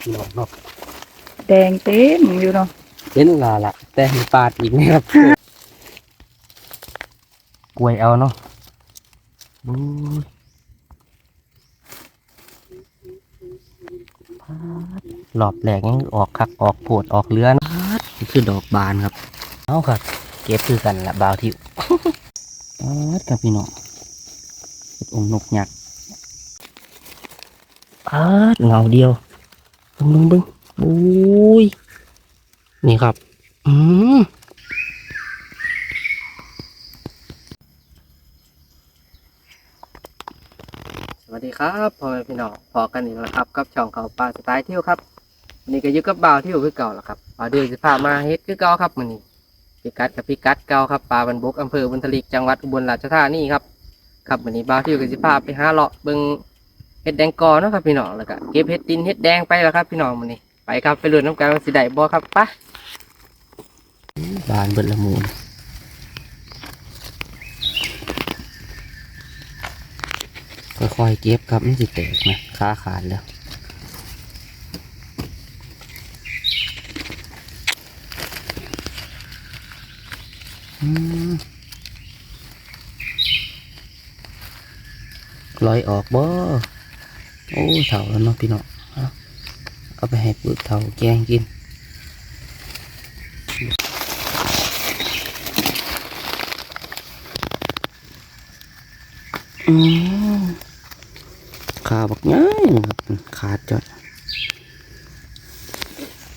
พี่น้องเนาะแดงเต็มอยู่เนาะเห็นลาละแต่เห็นปาดอีกนะครับ กล้วยเอาเนาะบู๊ยปาดหลอบแหลกยังออกคักออกโผดออกเรือนะปาดนี่คือดอกบานครับ เอาครับ เก็บคือกันละบาวทิวปาดครับพี่น้องเห็ดองค์นกหยักษ์ปาดเงาเดียวเบึ้งเบึ้งเบึ้งบุ้ยนี่ครับ อืมสวัสดีครับพ่อแม่พี่น้องพอกันอีกแล้วครับ กับช่องเขาปลาสไตล์เที่ยวครับวันนี้ก็อยู่กับบ่าวเที่ยวคือเก่าแล้วครับบ่าวเดือนสิพามาเฮ็ดคือเก่าครับมื้อนี้พิกัดกับพิกัดเก่าครับปลาบันบกอำเภอบุญทลิกจังหวัดอุบลราชธานีครับครับมื้อนี้บ่าวเที่ยวก็สิพาไปหาเลาะเบิ่งเฮ็ดแดงกอเนาะครับพี่น้องแล้วก็เก็บเฮ็ดดินเฮ็ดแดงไปแล้วครับพี่น้องมื้อนี้ไปครับไปลุ้นน้ำกันว่าสิได้บ่ครับไปบานเบิดละมูลค่อยๆเก็บครับมันสิแตกนะขาขาดแล้วลอยออกบ่ โอ้เถาแล้วเนาะพี่น้องเอาเอาไปให้ปุ๋ยเถาแกงกินอืมขาบักง่ายนะครับขาดจอด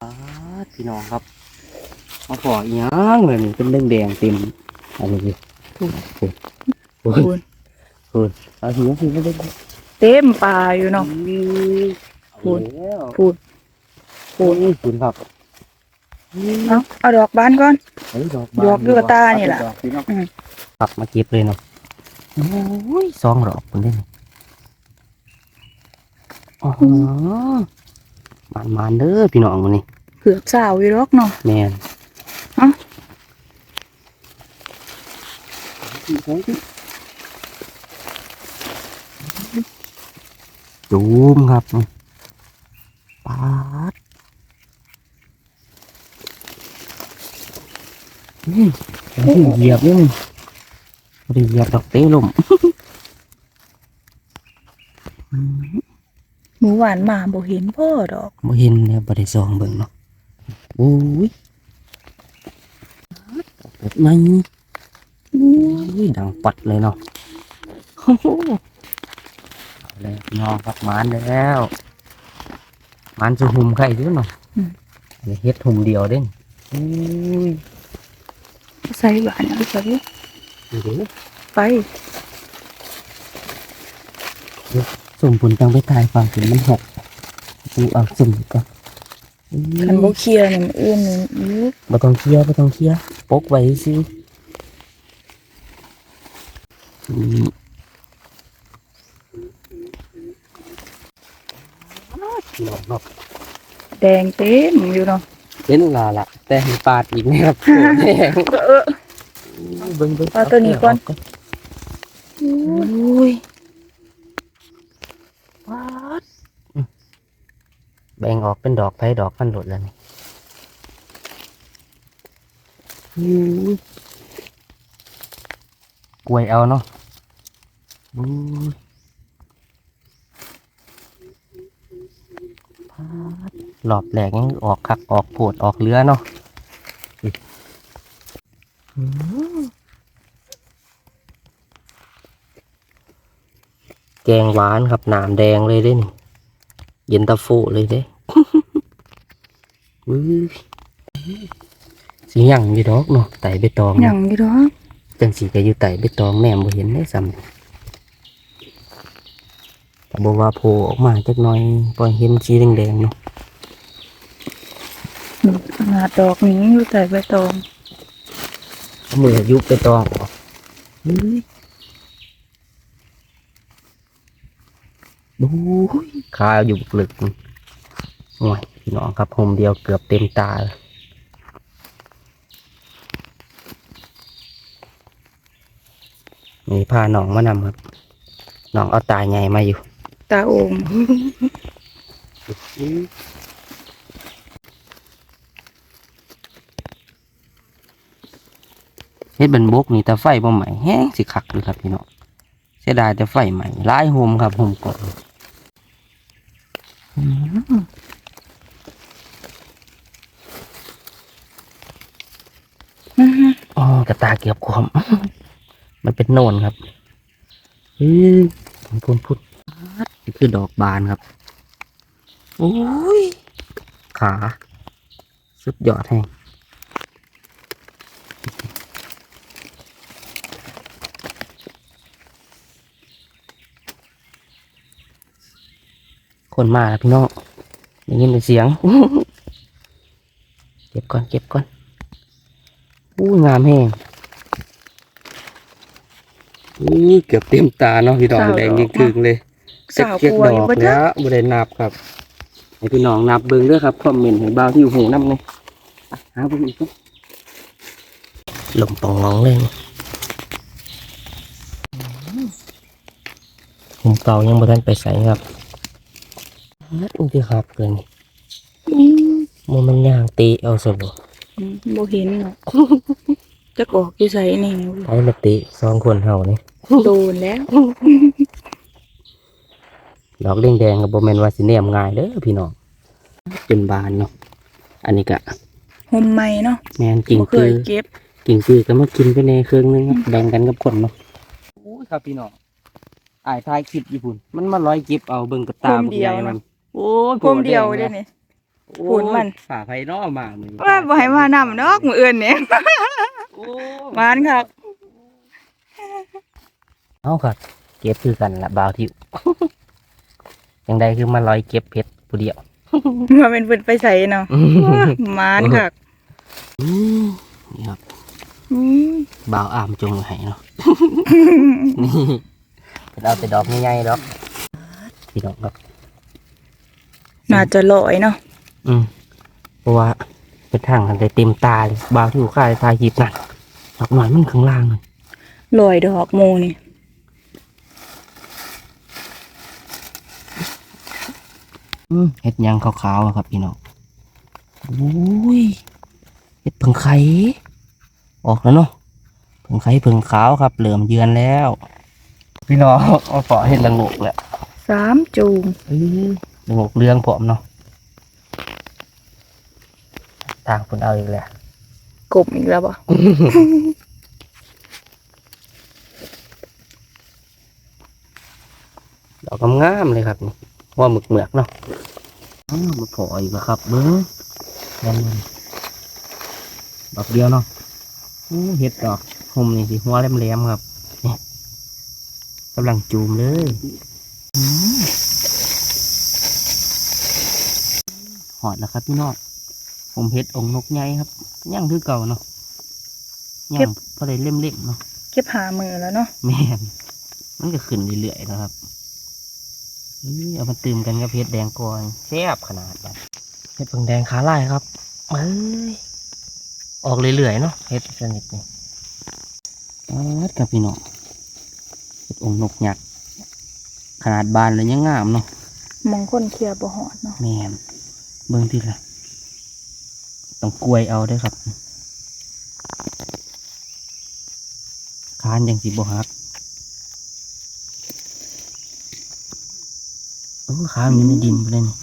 ปาดพี่น้องครับมาขออีหยังเลยนี่เป็นเรื่องแดงเต็มอันนี้ดิโอ้โหโอ้โหคุณโอ้โหเอาหิวหิวไม่ได้ เต็มปลาอยู่เนาะ พูพูดดแล้วพูดพูดพูดครับเอาเอาดอกบานก่อน เฮ้ยดอกดอกลูกตานี่ล่ะดอกพี่น้องอืมครับมาเก็บเลยเนาะโอ้ยสองดอกคนเด่นอ๋อมันมันๆเด้อพี่น้องมันนี่เผือกสาวอยู่ดอกเนาะ แมนเอ้า จูมครับปาดนี่เหยียบนี่มันเหยียบดอกเต้ลมอืมหมูหวานมาบ่เห็นพ่อดอกบ่เห็นเนี่ยบ่ได้ซองเบิ่งเนาะโอ้ยแบบไงอุ้ยดังปัดเลยเนาะโอ้โห เอาแล้วพี่น้องครับหมานแล้วหมานจะหุ่มไข่ด้วยเนาะอย่าเฮ็ดหุ่มเดียวเด้นอุ้ยใส่หวานเอาใส่ดูดิไปสมผลจังไปถ่ายฟังถึงมันหกดูเอาสุ่มก่อนอุ้ยคันบ่เคลียร์นี่มันอื่นนี่อยู่บ่ต้องเคลียร์บ่ต้องเคลียร์ปกไว้สิอืม พี่น้องเนาะแดงเต็มอยู่เนาะเห็นลาละแต่เห็นปาดอีกนะครับแดงเออ เบิ่งเบิ่งเอาตัวนี้ก่อนเาอุ้ยปาดอืมแบ่งออกเป็นดอกไผ่ดอกพันหลดแล้วนี่อืมกล้วยเอาเนาะบู๊ยปาด หลอบแหลกยังออกคักออกโผดออกเรือเนาะอืมแกงหวานครับหนามแดงเลยเด้นี่เย็นตาโฟเลยเด้อุ้ยสีหยังอยู่ดอกเนาะไต่ใบตองหยังอยู่ดอกจังสีก็อยู่ไต่ใบตองแม่บ่เห็นได้ซ้ำแต่บอกว่าโผล่ออกมาจักหน่อยพอเห็นสีแดงๆเนาะ ขนาดดอกนี้อยู่แต่ใบตองเอามือยุบใบตองออกอุ้ยดูยขาอยู่บึกลึกนี่โอ้ยพี่น้องครับโฮมเดียวเกือบเต็มตาเลยมีพาหนองมานำครับหนองเอาตาใหญ่มาอยู่ ตาโอง ฮ็ดเป็นบกนี่แต่ไฟบ่ใหม่แห้งสิคักเลยครับพี่น้องเสียดายแต่ไฟใหม่หลายโฮมครับโฮมก่อนอืมอื้อหืออ๋อกระตาเกียบความ มันเป็นโนนครับอือพุ่นพุดนี่คือดอกบานครับโอ้ย ขา สุดยอดแห้ง คนมาแล้วพี่น้องได้ยินแต่เสียง เก็บก่อนเก็บก่อนอู้งามแห้งอู้เกือบเต็มตาเนาะพี่น้องแดงยิ่งคึงเลยสาวเก็บกลัวดออยู่กบ่จ๊ะ แล้วบ่ได้นับครับให้พี่น้องนับเบิ่งเด้อครับคอมเมนต์ให้บ่าวที่อยู่หูน้ำเลยอะหาเบิ่งอีกครับลมปองงองเลยผมเก่ายังบ่ทันไปใส่ครับ นัดอุ้ยที่ครับเกินนี่อืมมันมันย่างตีเอาซะบ่อืมบ่เห็นเนาะจักออกอยู่ไสนี่ไปมาตีสองคนเฮานี่โดนแล้วดอกเล่งแดงกับโบแมนว่าสิเนียมง่ายเด้อพี่น้องเป็นบานเนาะอันนี้ก็ห่มใหม่เนาะแมนกิ่งบ่เคคืยอเก็บกิ่งคือก็มากินไปในเครื่องนึงครับแบ่งกันกับคนเนาะโอ้ยครับพี่น้องอายทายคลิปญี่ปุ่น มันมาร้อยกิบเอาเบิ่งกับตาห่มเดียวบักใหญ่เนาะมัน โอ้ยห่มเดียวเด้นี่ โอ้ยหุ่นมัน ฝ่าไฟนอกมามือว่าบ่ให้มานำดอกมื้ออื่นนี่ โอ้ยหวานครับเอาครับเก็บคือกันละบาวทิวยังไดคือมาร้อยเก็บเพชรผู้เดียว ว่าเป็นเพิ่นไปใส่เนาะหมานครับอืมนี่ครับอืมบ่าวอามจงให้เนาะ นี่เป็นเอาแต่ดอกใหญ่ๆดอกพี่ดอกครับ น่าจะลอยเนาะอืมเพราะว่าเป็นทางกันได้เต็มตาเลยบ่าวที่อยู่ข้างทายหีบนั่นดอกหน่อยมันข้างล่างเลยลอยดอกโมนี่อืมเห็ดหยังขาวๆอะครับพี่น้องโอ้ยเห็ดเผงไข่ออกแล้วเนาะเผงไข่เผงขาวครับ เหลื่อมเยือนแล้ว พี่น้องเอาเปาะเห็ดละงกแหละสามจูง เอ้ย หงกเรื่องผมเนาะทางคุณเอาอีกแล้วกบอีกแล้วบ่ดอกงามๆเลยครับนี่ว่าหมึกเหมือกเนาะอ้าวมาพออีกแล้วครับเบิ้งนั่นดอกเดียวเนาะอู้เห็ดดอกหมนี่สิหัวแหลมๆครับนี่กำลังจูมเลยอืม หอดแล้วครับพี่น้องผมเห็ดองค์นกใหญ่ครับย่างคือเก่าเนาะย่างพอได้เล่มๆเนาะเก็บหามือแล้วเนาะแม่นมันก็ขึ้นเรื่อยๆนะครับเอ้ยเอามาตื่มกันกับเพชรแดงก่อนแซ่บขนาดนั้นเพชรเพิ่งแดงขาลายครับเอ้ยออกเรื่อยๆเนาะเพชรชนิดนี้ปัดกับพี่น้องเพชรองค์นกยักษ์ขนาดบานเลยยังงามเนาะมองคนเคลียร์บ่หอดเนาะแม่น เบิ่งทีละต้องกล้วยเอาเด้วยครับคานยังสีบหักโอ้ขามันอยู่ในดินไปเลยนี่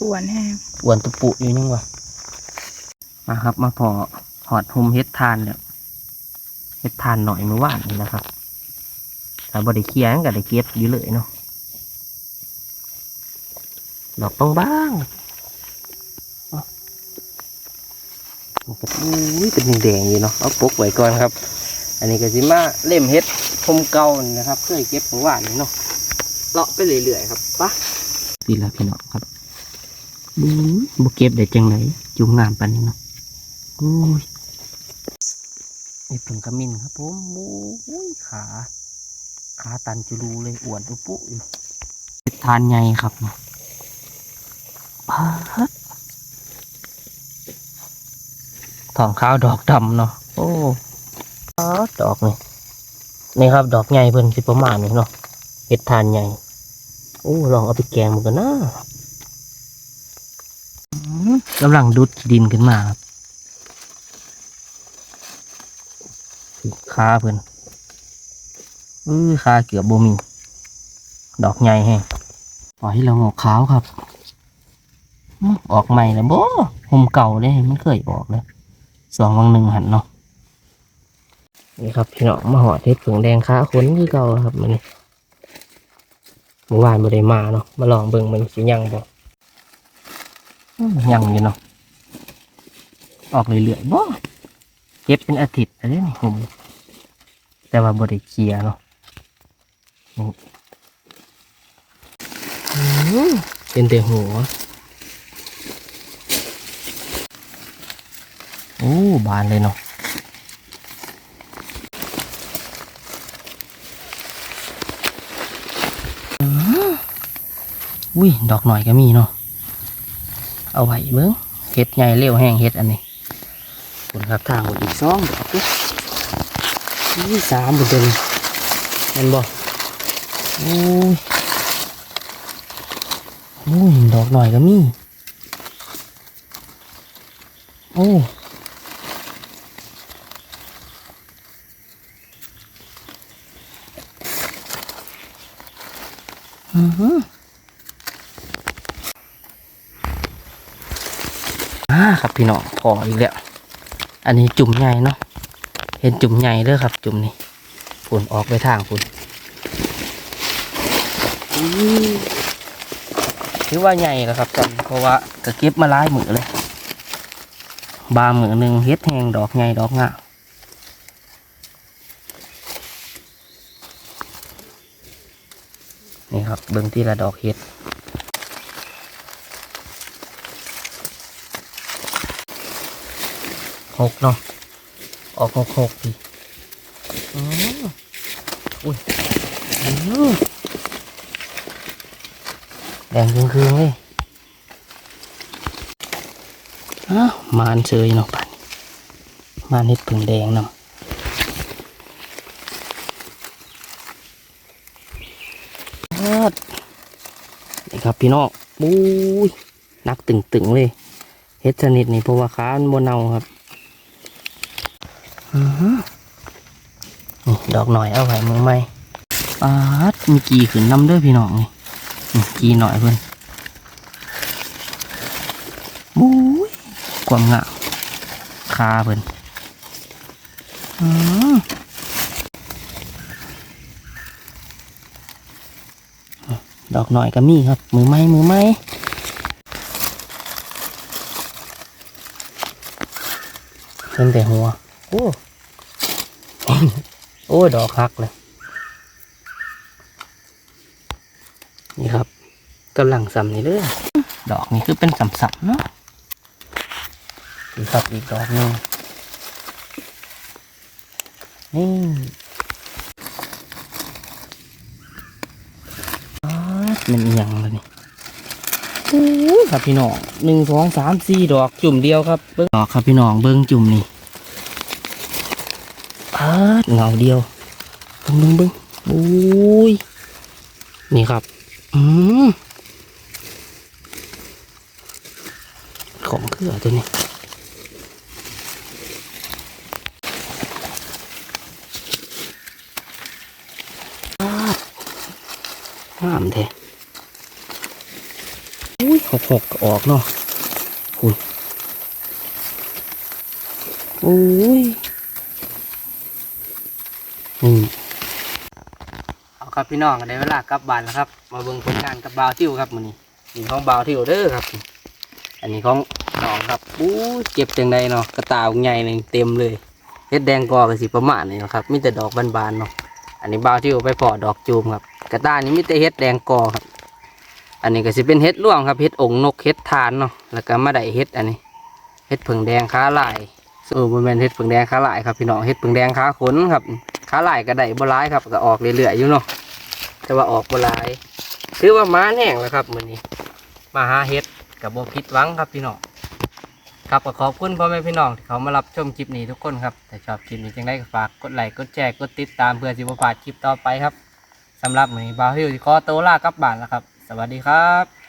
อ้วนแห้งอ้วนตุปุอยู่ยังวะมาครับ มาพอหอดโฮมเฮ็ดทานเนี่ยเฮ็ดทานหน่อยเมื่อวานนี่นะครับถ้าบริเคลียร์ก็ได้เก็บอยู่เลยเนาะ ดอกต้องบ้างๆเอามันก็อุ้ยเป็นแดงๆอยู่เนาะเอาปกไว้ก่อนครับ อันนี้ก็สิมาเล่มเฮ็ดพมเก่านี่นะครับเคยเก็บเมื่อวานนี่เนาะเลาะไปเรื่อยๆครับปะพี่ละพี่น้องครับบูบเก็บได้จังไหนจุงงามปันนี้เนาะโอ้ยไอ้เพิ่งกระมินครับผมโอ้ยขา ขาตันจุลูเลยอ้วนอุปุอยู่เห็ดทานใหญ่ครับเนาะพาด ทองขาวดอกดำเนาะโอ้ดอกนี่นี่ครับ ดอกใหญ่เพิ่นสิประมาณนี้เนาะเห็ดทานใหญ่โอ้ลองเอาไปแกงมันกันนะกำลังดุดดินขึ้นมาครับขาเพิ่นอื้อขาเกือบบ่มี ดอกใหญ่แฮงปล่อยให้เรางอกขาวครับ ออกใหม่แล้วบ่ห่มเก่าเลยมันเคยออกเลยสองวังหนึ่งหันเนาะนี่ครับพี่น้องมาหอดเห็ดผงแดงขาขนคือเก่าครับมันนี่เมื่อวานบ่ได้มาเนาะมาลองเบิ่งมันสิยังบ่อืมยังอยู่เนาะออกเรื่อยๆบ่เก็บเป็นอาทิตย์อะไรนี่ผมแต่ว่าบริเคียเนาะเป็นแต่หัว อ้บานเลยเนาะอุ้ย ดอกหน่อยก็มีเนาะ เอาไว้เบิ้งเห็ดใหญ่เร็วแห้งเห็ดอันนี้คุณครับทางหมดอีกสองดอกนี่สามบุญเดินเห็นบ่โอ้ยโอ้ย ดอกหน่อยก็มี โอ้ อือหืออ่าครับพี่น้องพออีกแล้ว อันนี้จุ่มใหญ่เนาะ เห็นจุ่มใหญ่เด้อครับ จุ่มนี่ฝุ่นออกไปทางฝุ่นอื้อถือว่าใหญ่แล้วครับจันเพราะว่าก็เก็บมาหลายมือเลย บามือหนึ่งเฮ็ดแหงดอกใหญ่ดอกงามนี่ครับ เบิ่งที่ละดอกเฮ็ดหกเนาะออกหกหกดิอืออุ้ยแดงคืนคืนเลยอ้าวมานเชยเนาะปันมานเห็ดผึ่งแดงเนาะเอิ้ ดนี่ครับพี่น้องปุ้ยหนักตึงๆเลยเฮ็ดชนิดนี้เพราะว่าค้ามันบนเนาครับอือหือนี่ดอกหน่อยเอาไว้มือไหมปาดมีกีขึ้นน้ำเด้อพี่น้องนี่นี่กีหน่อยเพิ่นบุ้ยความงามคาเพิ่นอือ อกหน่อยก็มีครับ มือไม้มือไม้เป็นแต่หัว โอ้ โอ้ยดอกหักเลย นี่ครับกำลังสำนี่เลยดอกนี่คือเป็นสำสัเนาะนี่ครับอีกดอกหนึงนี่อ๊าด มันเอียงเลยนี่โอ้ยครับพี่น้องหนึ่งสองสามสี่ดอกจุ่มเดียวครับเบิ้งดอกครับพี่น้องเบิ้งจุ่มนี่อ๊าดเงาเดียวเบิ้งเบิ้งเบิ้งโอ้ยนี่ครับ อืมของเกลือตัวนี้อ๊าดงามแท้ หกหกก็ออกเนาะคุณอุ้ยนี่เอาครับพี่น้องได้เวลากลับบ้านแล้วครับ มาเบิ่งผลงานกับบาวทิวครับมื้อนี้นี่ของบาวทิวเด้อครับ อันนี้ของน้องครับอู้เก็บจังใดเนาะกระตายใหญ่หนึ่งเต็มเลยเฮ็ดแดงกอกันสิประมาณนี้เนาะครับมีแต่ดอกบานๆเนาะอันนี้บาวทิวไปเพอดอกจูมครับ กระตายนี้มีแต่เฮ็ดแดงกอครับ อันนี้ก็สิเป็นเห็ดร่วงครับเห็ดองนกเห็ดทานเนาะแล้วก็มาได้เห็ดอันนี้เห็ดผึ่งแดงขาลายเออมันเป็นเห็ดผึ่งแดงขาลายครับพี่น้องเห็ดผึ่งแดงขาขนครับขาลายก็ได้บ่ร้ายครับก็ออกเรื่อยๆอยู่เนาะแต่ว่าออกบ่ร้ายคือว่าม้าแห้งแล้วครับมือนี้มาหาเห็ดกับบ่ผิดวังครับพี่น้องครับก็ขอบคุณพ่อแม่พี่น้องที่เขามารับชมคลิปนี้ทุกคนครับถ้าชอบคลิปนี้จังได้ก็ฝากกดไลค์กดแชร์กดติดตามเพื่อสิบ่พลาดคลิปต่อไปครับสำหรับมือนี้บาฮิวสิขอตัวลากลับบ้านแล้วครับ วัสดีครับ